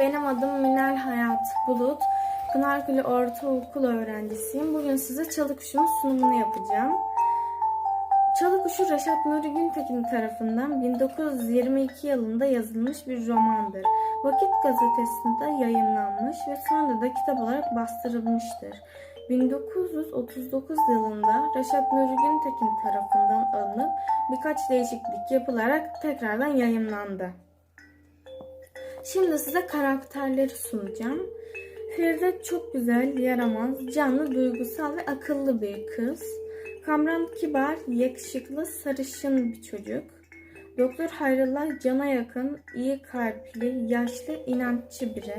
benim adım Minel Hayat Bulut. Pınargül Ortaokul öğrencisiyim. Bugün size Çalı Kuşu'nun sunumunu yapacağım. Çalı Kuşu Reşat Nuri Güntekin tarafından 1922 yılında yazılmış bir romandır. Vakit gazetesinde yayınlanmış ve sonra da kitap olarak bastırılmıştır. 1939 yılında Reşat Nuri Güntekin tarafından alınıp birkaç değişiklik yapılarak tekrardan yayınlandı. Şimdi size karakterleri sunacağım. Feride çok güzel, yaramaz, canlı, duygusal ve akıllı bir kız. Kamran kibar, yakışıklı, sarışın bir çocuk. Doktor Hayrullah cana yakın, iyi kalpli, yaşlı, inanççı biri.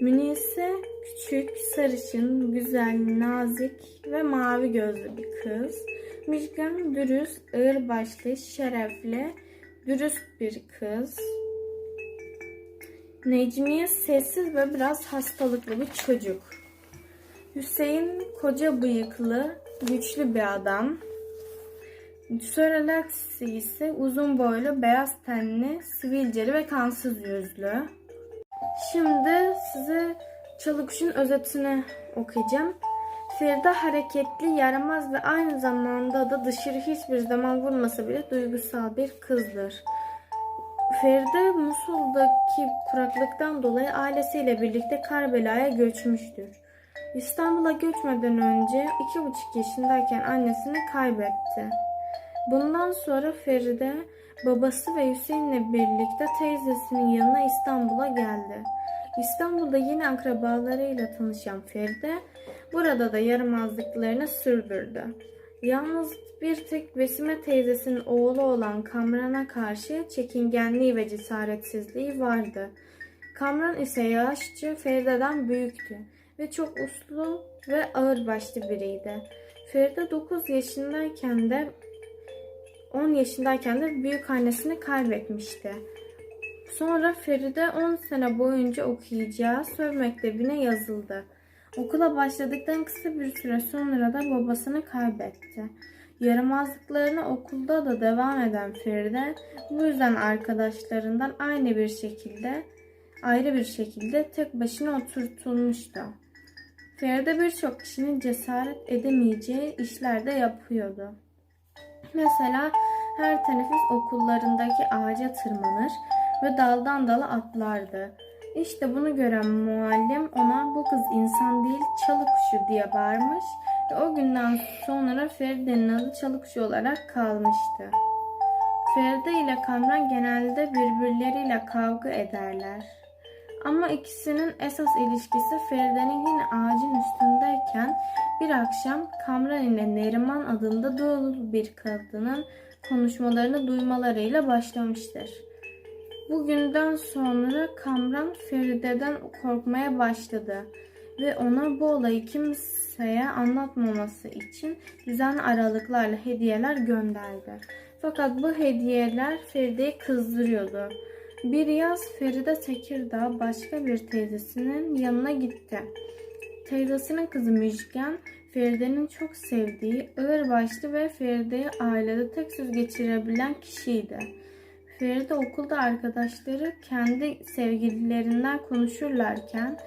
Mini ise küçük, sarışın, güzel, nazik ve mavi gözlü bir kız. Müjgan dürüst, ağırbaşlı, şerefli, dürüst bir kız. Necmiye sessiz ve biraz hastalıklı bir çocuk. Hüseyin koca bıyıklı, güçlü bir adam. Sörelaksi ise uzun boylu, beyaz tenli, sivilceli ve kansız yüzlü. Şimdi size Çalıkuş'un özetini okuyacağım. Feride hareketli, yaramaz ve aynı zamanda da dışarı hiçbir zaman vurmasa bile duygusal bir kızdır. Feride Musul'daki kuraklıktan dolayı ailesiyle birlikte Karbela'ya göçmüştür. İstanbul'a göçmeden önce iki buçuk yaşındayken annesini kaybetti. Bundan sonra Feride babası ve Hüseyin'le birlikte teyzesinin yanına İstanbul'a geldi. İstanbul'da yine akrabalarıyla tanışan Feride burada da yaramazlıklarını sürdürdü. Yalnız bir tek Vesime teyzesinin oğlu olan Kamran'a karşı çekingenliği ve cesaretsizliği vardı. Kamran ise yaşça Feride'den büyüktü ve çok uslu ve ağırbaşlı biriydi. Feride 9 yaşındayken de 10 yaşındayken de büyük annesini kaybetmişti. Sonra Feride 10 sene boyunca okuyacağı Söv Mektebi'ne yazıldı. Okula başladıktan kısa bir süre sonra da babasını kaybetti. Yaramazlıklarına okulda da devam eden Feride bu yüzden arkadaşlarından aynı bir şekilde ayrı bir şekilde tek başına oturtulmuştu. Feride birçok kişinin cesaret edemeyeceği işler de yapıyordu. Mesela her teneffüs okullarındaki ağaca tırmanır ve daldan dala atlardı. İşte bunu gören muallim ona bu kız insan değil çalı kuşu diye bağırmış ve o günden sonra Feride'nin adı çalı kuşu olarak kalmıştı. Feride ile Kamran genelde birbirleriyle kavga ederler. Ama ikisinin esas ilişkisi Feride'nin yine ağacın üstündeyken bir akşam Kamran ile Neriman adında doğulu bir kadının konuşmalarını duymalarıyla başlamıştır. Bugünden sonra Kamran Feride'den korkmaya başladı ve ona bu olayı kimseye anlatmaması için düzenli aralıklarla hediyeler gönderdi. Fakat bu hediyeler Feride'yi kızdırıyordu. Bir yaz Feride Tekirdağ başka bir teyzesinin yanına gitti. Teyzesinin kızı Müjgan, Feride'nin çok sevdiği, ağırbaşlı ve Feride'yi ailede tek söz geçirebilen kişiydi. Feride okulda arkadaşları kendi sevgililerinden konuşurlarken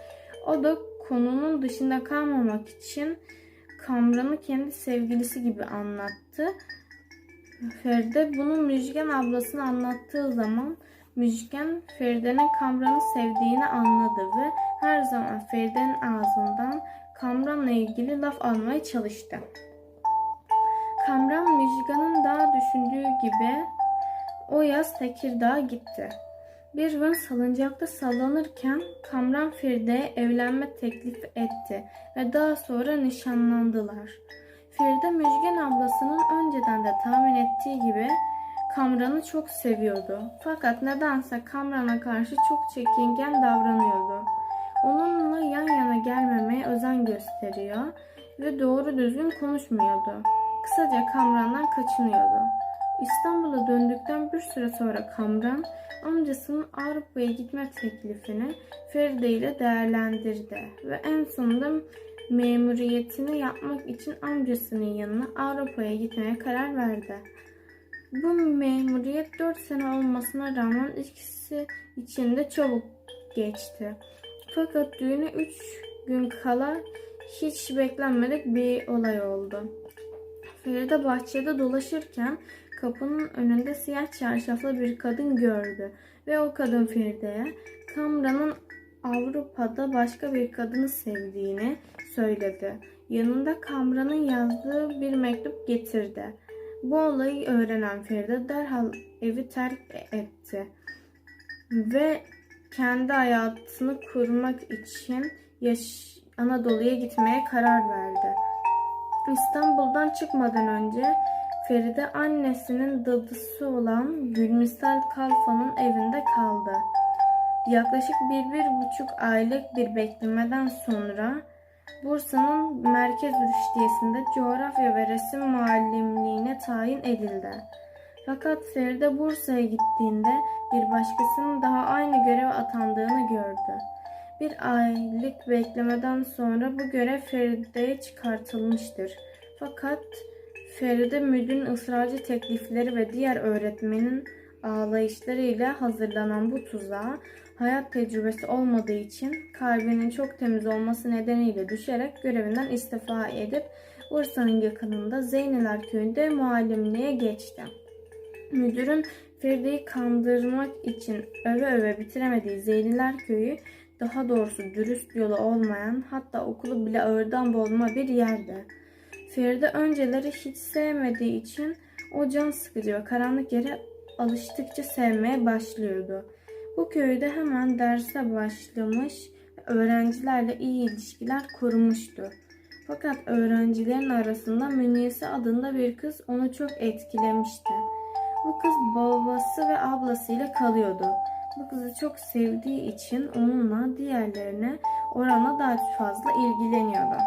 o da konunun dışında kalmamak için Kamran'ı kendi sevgilisi gibi anlattı. Feride bunu Müjgan ablasına anlattığı zaman Müjgan Feride'nin Kamran'ı sevdiğini anladı ve her zaman Feride'nin ağzından Kamran'la ilgili laf almaya çalıştı. Kamran Müjgan'ın daha düşündüğü gibi o yaz Tekirdağ'a gitti. Bir gün salıncakta sallanırken Kamran Feride'ye evlenme teklif etti ve daha sonra nişanlandılar. Feride Müjgan ablasının önceden de tahmin ettiği gibi Kamran'ı çok seviyordu. Fakat nedense Kamran'a karşı çok çekingen davranıyordu. Onunla yan yana gelmemeye özen gösteriyor ve doğru düzgün konuşmuyordu. Kısaca Kamran'dan kaçınıyordu. İstanbul'a döndükten bir süre sonra Kamran amcasının Avrupa'ya gitme teklifini Feride ile değerlendirdi ve en sonunda memuriyetini yapmak için amcasının yanına Avrupa'ya gitmeye karar verdi. Bu memuriyet 4 sene olmasına rağmen ikisi için de çabuk geçti. Fakat düğüne 3 gün kala hiç beklenmedik bir olay oldu. Feride bahçede dolaşırken kapının önünde siyah çarşaflı bir kadın gördü ve o kadın Feride'ye Kamra'nın Avrupa'da başka bir kadını sevdiğini söyledi. Yanında Kamra'nın yazdığı bir mektup getirdi. Bu olayı öğrenen Feride derhal evi terk etti ve kendi hayatını kurmak için yaş- Anadolu'ya gitmeye karar verdi. İstanbul'dan çıkmadan önce Feride annesinin dadısı olan Gülmisel Kalfa'nın evinde kaldı. Yaklaşık bir, bir buçuk aylık bir beklemeden sonra Bursa'nın Merkez Rüştiyesi'nde coğrafya ve resim muallimliğine tayin edildi. Fakat Feride Bursa'ya gittiğinde bir başkasının daha aynı göreve atandığını gördü. Bir aylık beklemeden sonra bu görev Feride'ye çıkartılmıştır. Fakat Feride müdürün ısrarcı teklifleri ve diğer öğretmenin ağlayışlarıyla hazırlanan bu tuzağa hayat tecrübesi olmadığı için kalbinin çok temiz olması nedeniyle düşerek görevinden istifa edip Bursa'nın yakınında Zeyneler köyünde muallimliğe geçti. Müdürün Feride'yi kandırmak için öve öve bitiremediği Zeyniler köyü daha doğrusu dürüst yolu olmayan hatta okulu bile ağırdan bozma bir yerdi. Feride önceleri hiç sevmediği için o can sıkıcı ve karanlık yere alıştıkça sevmeye başlıyordu. Bu köyde hemen derse başlamış ve öğrencilerle iyi ilişkiler kurmuştu. Fakat öğrencilerin arasında Münise adında bir kız onu çok etkilemişti. Bu kız babası ve ablasıyla kalıyordu. Bu kızı çok sevdiği için onunla diğerlerine oranla daha fazla ilgileniyordu.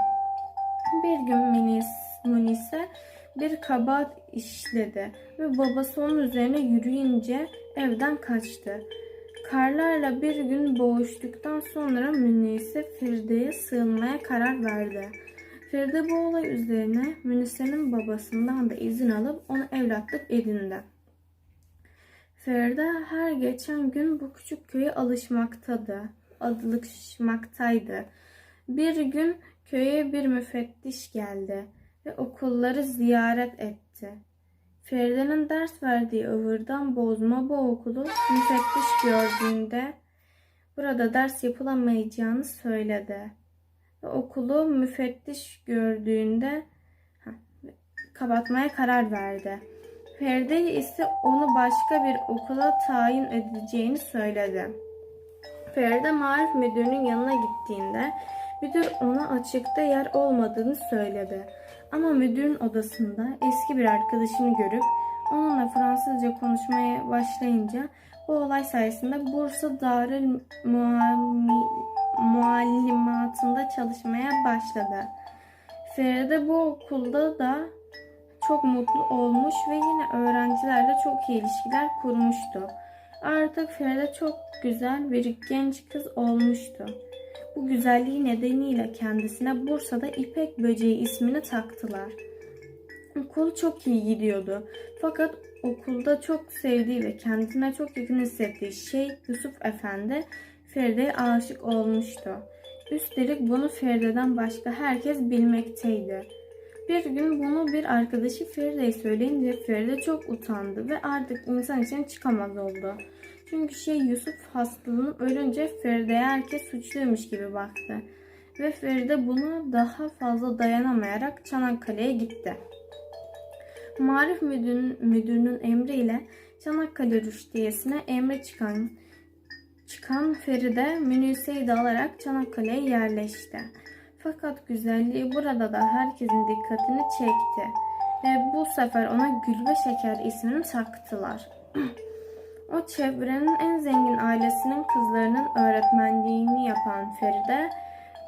Bir gün Minis, Munise bir kabahat işledi ve babası onun üzerine yürüyünce evden kaçtı. Karlarla bir gün boğuştuktan sonra Münise Feride'ye sığınmaya karar verdi. Feride bu olay üzerine Münise'nin babasından da izin alıp onu evlatlık edindi. Feride her geçen gün bu küçük köye alışmaktadı. Alışmaktaydı. Bir gün köye bir müfettiş geldi ve okulları ziyaret etti. Feride'nin ders verdiği ıvırdan bozma bu okulu müfettiş gördüğünde burada ders yapılamayacağını söyledi. Ve okulu müfettiş gördüğünde kapatmaya karar verdi. Feride ise onu başka bir okula tayin edeceğini söyledi. Feride marif müdürünün yanına gittiğinde müdür ona açıkta yer olmadığını söyledi. Ama müdürün odasında eski bir arkadaşını görüp onunla Fransızca konuşmaya başlayınca bu olay sayesinde Bursa Darül Muallimatında çalışmaya başladı. Feride bu okulda da çok mutlu olmuş ve yine öğrencilerle çok iyi ilişkiler kurmuştu. Artık Feride çok güzel bir genç kız olmuştu. Bu güzelliği nedeniyle kendisine Bursa'da İpek Böceği ismini taktılar. Okul çok iyi gidiyordu. Fakat okulda çok sevdiği ve kendine çok yakın hissettiği şey Yusuf Efendi Feride'ye aşık olmuştu. Üstelik bunu Feride'den başka herkes bilmekteydi. Bir gün bunu bir arkadaşı Feride'ye söyleyince Feride çok utandı ve artık insan için çıkamaz oldu. Çünkü şey Yusuf hastalığını ölünce Feride'ye herkes suçluymuş gibi baktı. Ve Feride buna daha fazla dayanamayarak Çanakkale'ye gitti. Marif müdürünün, müdürünün emriyle Çanakkale Rüştiyesi'ne emre çıkan çıkan Feride Münirse'yi de alarak Çanakkale'ye yerleşti. Fakat güzelliği burada da herkesin dikkatini çekti. Ve bu sefer ona Gülbe Şeker ismini taktılar. o çevrenin en zengin ailesinin kızlarının öğretmenliğini yapan Feride,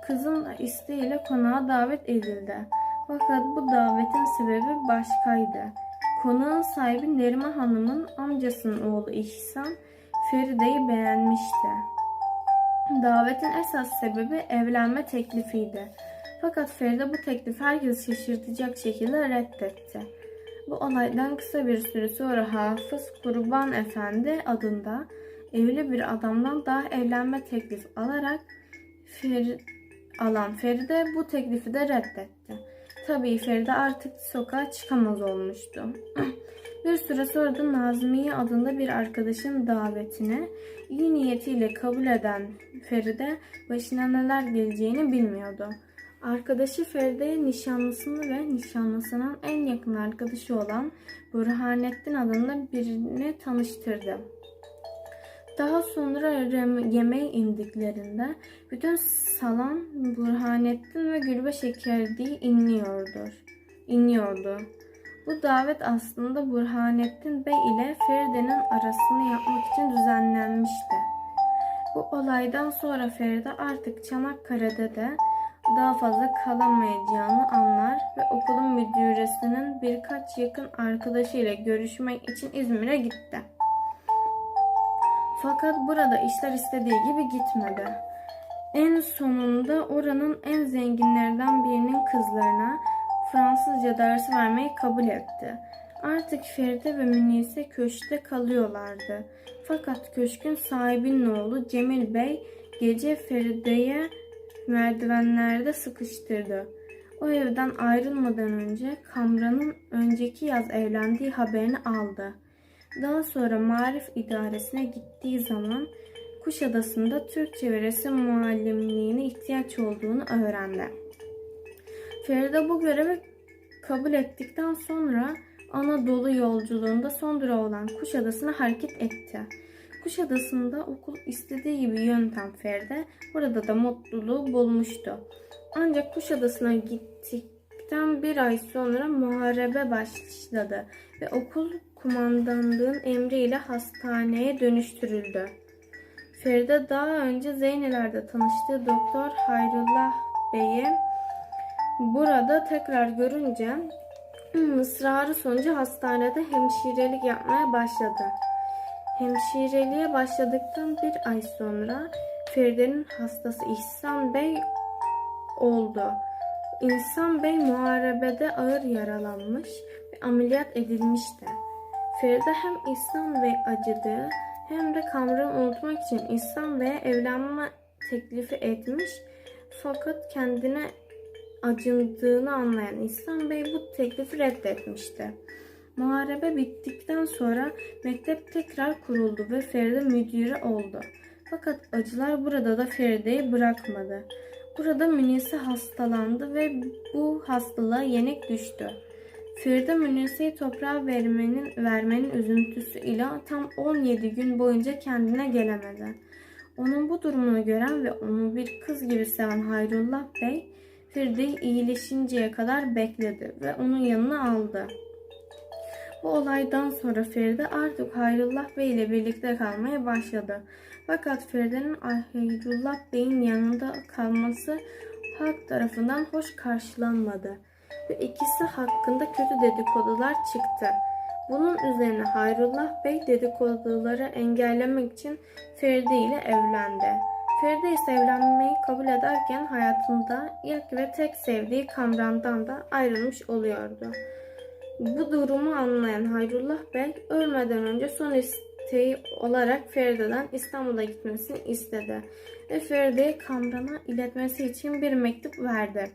kızın isteğiyle konağa davet edildi. Fakat bu davetin sebebi başkaydı. Konağın sahibi Nerime Hanım'ın amcasının oğlu İhsan, Feride'yi beğenmişti. Davetin esas sebebi evlenme teklifiydi. Fakat Feride bu teklifi herkes şaşırtacak şekilde reddetti. Bu olaydan kısa bir süre sonra Hafız Kurban Efendi adında evli bir adamdan daha evlenme teklifi alarak Fer alan Feride bu teklifi de reddetti. Tabii Feride artık sokağa çıkamaz olmuştu. bir süre sonra da Nazmiye adında bir arkadaşın davetine iyi niyetiyle kabul eden Feride başına neler geleceğini bilmiyordu. Arkadaşı Feride'ye nişanlısını ve nişanlısının en yakın arkadaşı olan Burhanettin adında birini tanıştırdı. Daha sonra yemeğe indiklerinde bütün salon Burhanettin ve Gülbe Şekerdi'yi inliyordur. inliyordu. Bu davet aslında Burhanettin Bey ile Feride'nin arasını yapmak için düzenlenmişti. Bu olaydan sonra Feride artık Çanakkale'de de daha fazla kalamayacağını anlar ve okulun müdüresinin birkaç yakın arkadaşıyla görüşmek için İzmir'e gitti. Fakat burada işler istediği gibi gitmedi. En sonunda oranın en zenginlerinden birinin kızlarına Fransızca dersi vermeyi kabul etti. Artık Feride ve Münise köşkte kalıyorlardı. Fakat köşkün sahibinin oğlu Cemil Bey gece Feride'ye merdivenlerde sıkıştırdı. O evden ayrılmadan önce Kamran'ın önceki yaz evlendiği haberini aldı. Daha sonra Marif İdaresi'ne gittiği zaman Kuşadası'nda Türkçe ve resim muallimliğine ihtiyaç olduğunu öğrendi. Feride bu görevi kabul ettikten sonra Anadolu yolculuğunda son durağı olan Kuşadası'na hareket etti. Kuşadası'nda okul istediği gibi yöntem Feride burada da mutluluğu bulmuştu. Ancak Kuşadası'na gittikten bir ay sonra muharebe başladı ve okul kumandanlığın emriyle hastaneye dönüştürüldü. Feride daha önce Zeyneler'de tanıştığı Doktor Hayrullah Bey'i burada tekrar görünce ısrarı sonucu hastanede hemşirelik yapmaya başladı. Hemşireliğe başladıktan bir ay sonra Feride'nin hastası İhsan Bey oldu. İhsan Bey muharebede ağır yaralanmış ve ameliyat edilmişti. Feride hem İhsan Bey acıdığı hem de Kamran'ı unutmak için İhsan Bey'e evlenme teklifi etmiş fakat kendine acındığını anlayan İhsan Bey bu teklifi reddetmişti. Muharebe bittikten sonra mektep tekrar kuruldu ve Feride müdürü oldu. Fakat acılar burada da Feride'yi bırakmadı. Burada Münise hastalandı ve bu hastalığa yenik düştü. Feride Münise'yi toprağa vermenin, vermenin üzüntüsü ile tam 17 gün boyunca kendine gelemedi. Onun bu durumunu gören ve onu bir kız gibi seven Hayrullah Bey, Feride'yi iyileşinceye kadar bekledi ve onun yanına aldı. Bu olaydan sonra Feride artık Hayrullah Bey ile birlikte kalmaya başladı. Fakat Feride'nin Hayrullah Bey'in yanında kalması halk tarafından hoş karşılanmadı ve ikisi hakkında kötü dedikodular çıktı. Bunun üzerine Hayrullah Bey dedikoduları engellemek için Feride ile evlendi. Feride ise evlenmeyi kabul ederken hayatında ilk ve tek sevdiği Kamran'dan da ayrılmış oluyordu. Bu durumu anlayan Hayrullah Bey ölmeden önce son isteği olarak Feride'den İstanbul'a gitmesini istedi ve Feride'yi Kamran'a iletmesi için bir mektup verdi.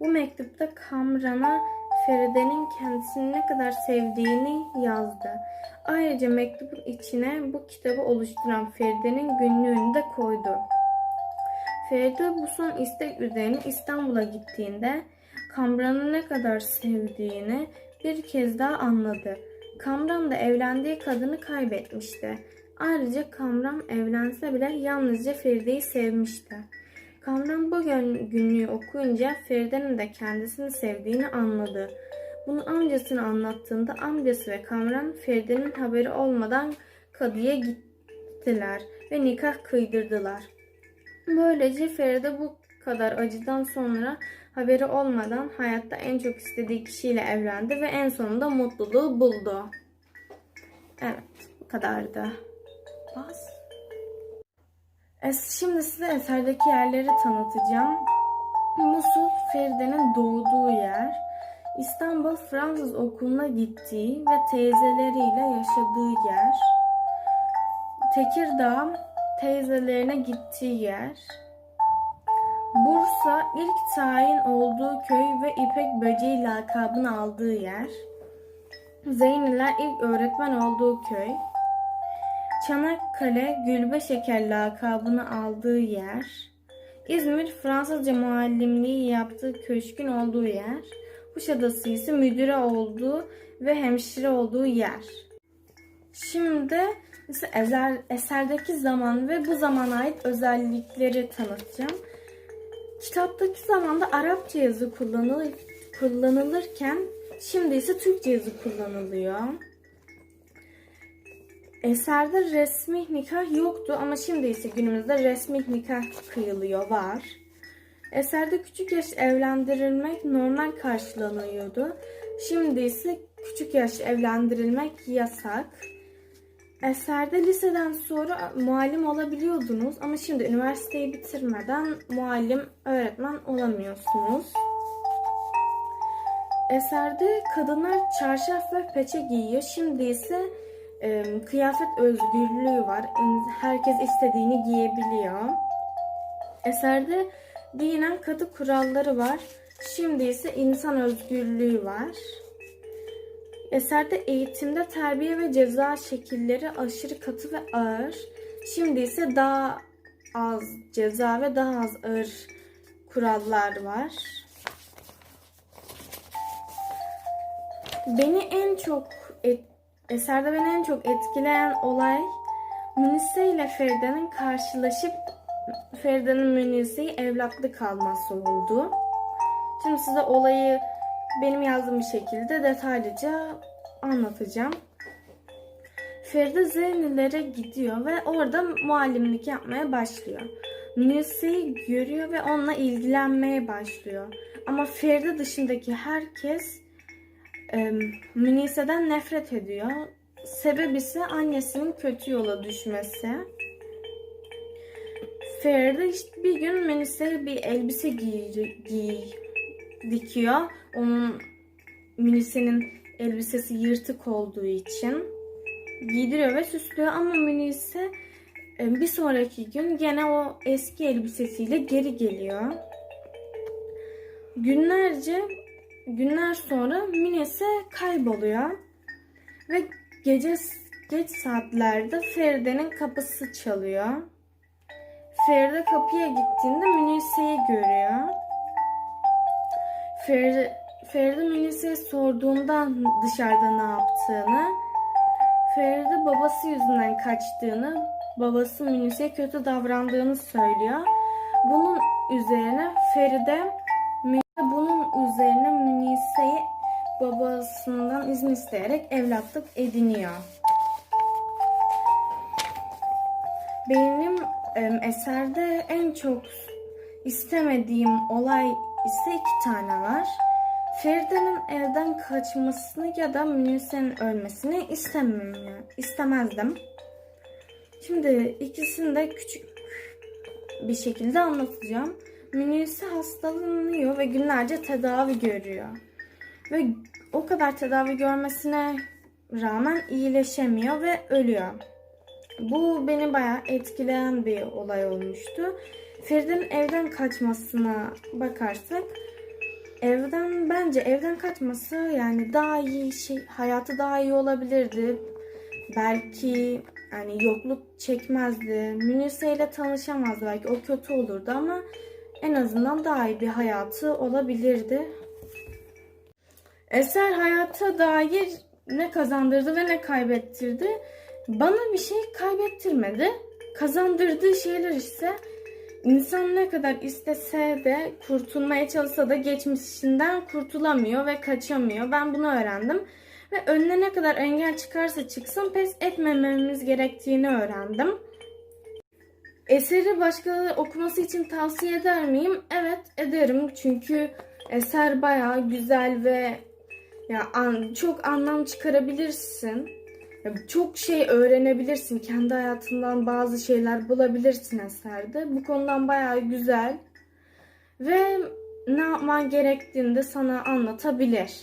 Bu mektupta Kamran'a Feride'nin kendisini ne kadar sevdiğini yazdı. Ayrıca mektubun içine bu kitabı oluşturan Feride'nin günlüğünü de koydu. Feride bu son istek üzerine İstanbul'a gittiğinde Kamran'ı ne kadar sevdiğini bir kez daha anladı. Kamran da evlendiği kadını kaybetmişti. Ayrıca Kamran evlense bile yalnızca Feride'yi sevmişti. Kamran bu gün- günlüğü okuyunca Feride'nin de kendisini sevdiğini anladı. Bunu amcasına anlattığında amcası ve Kamran Feride'nin haberi olmadan kadıya gittiler ve nikah kıydırdılar. Böylece Feride bu kadar acıdan sonra haberi olmadan hayatta en çok istediği kişiyle evlendi ve en sonunda mutluluğu buldu. Evet, bu kadardı. Bas. Şimdi size eserdeki yerleri tanıtacağım. Musul, Feride'nin doğduğu yer. İstanbul Fransız okuluna gittiği ve teyzeleriyle yaşadığı yer. Tekirdağ teyzelerine gittiği yer. Bursa ilk tayin olduğu köy ve İpek Böceği lakabını aldığı yer. Zeyniler ilk öğretmen olduğu köy. Çanakkale Gülbe Şeker lakabını aldığı yer. İzmir Fransızca muallimliği yaptığı köşkün olduğu yer. Kuşadası ise müdüre olduğu ve hemşire olduğu yer. Şimdi ise eser, eserdeki zaman ve bu zamana ait özellikleri tanıtacağım. Kitaptaki zamanda Arapça yazı kullanılır, kullanılırken şimdi ise Türkçe yazı kullanılıyor. Eserde resmi nikah yoktu ama şimdi ise günümüzde resmi nikah kıyılıyor, var. Eserde küçük yaş evlendirilmek normal karşılanıyordu. Şimdi ise küçük yaş evlendirilmek yasak. Eserde liseden sonra muallim olabiliyordunuz ama şimdi üniversiteyi bitirmeden muallim, öğretmen olamıyorsunuz. Eserde kadınlar çarşaf ve peçe giyiyor. Şimdi ise e, kıyafet özgürlüğü var. Herkes istediğini giyebiliyor. Eserde dinen katı kuralları var. Şimdi ise insan özgürlüğü var. Eserde eğitimde terbiye ve ceza şekilleri aşırı katı ve ağır. Şimdi ise daha az ceza ve daha az ağır kurallar var. Beni en çok et, eserde beni en çok etkileyen olay Münise ile Feride'nin karşılaşıp Feride'nin Münise'yi evlatlık alması oldu. Şimdi size olayı benim yazdığım bir şekilde detaylıca anlatacağım. Feride Zeynilere gidiyor ve orada muallimlik yapmaya başlıyor. Münise'yi görüyor ve onunla ilgilenmeye başlıyor. Ama Feride dışındaki herkes e, Münise'den nefret ediyor. Sebebi ise annesinin kötü yola düşmesi. Feride işte bir gün Münise'ye bir elbise giy, giy dikiyor. Onun Münise'nin elbisesi yırtık olduğu için giydiriyor ve süslüyor ama Münise e, bir sonraki gün gene o eski elbisesiyle geri geliyor. Günlerce günler sonra Münise kayboluyor ve gece geç saatlerde Feride'nin kapısı çalıyor. Feride kapıya gittiğinde Münise'yi görüyor. Feride, Feride Münise'ye sorduğunda dışarıda ne yaptığını, Feride babası yüzünden kaçtığını, babası Münise'ye kötü davrandığını söylüyor. Bunun üzerine Feride bunun üzerine Münise'yi babasından izin isteyerek evlatlık ediniyor. Benim eserde en çok istemediğim olay ise iki tane var. Feride'nin evden kaçmasını ya da Münise'nin ölmesini istemem, istemezdim. Şimdi ikisini de küçük bir şekilde anlatacağım. Münise hastalanıyor ve günlerce tedavi görüyor. Ve o kadar tedavi görmesine rağmen iyileşemiyor ve ölüyor. Bu beni bayağı etkileyen bir olay olmuştu. Feride'nin evden kaçmasına bakarsak evden bence evden kaçması yani daha iyi şey hayatı daha iyi olabilirdi. Belki yani yokluk çekmezdi. Münise ile tanışamazdı belki o kötü olurdu ama en azından daha iyi bir hayatı olabilirdi. Eser hayata dair ne kazandırdı ve ne kaybettirdi? Bana bir şey kaybettirmedi. Kazandırdığı şeyler ise insan ne kadar istese de kurtulmaya çalışsa da geçmişinden kurtulamıyor ve kaçamıyor. Ben bunu öğrendim. Ve önüne ne kadar engel çıkarsa çıksın pes etmememiz gerektiğini öğrendim. Eseri başkaları okuması için tavsiye eder miyim? Evet ederim çünkü eser bayağı güzel ve ya an, çok anlam çıkarabilirsin. Çok şey öğrenebilirsin. Kendi hayatından bazı şeyler bulabilirsin eserde. Bu konudan bayağı güzel. Ve ne yapman gerektiğini de sana anlatabilir.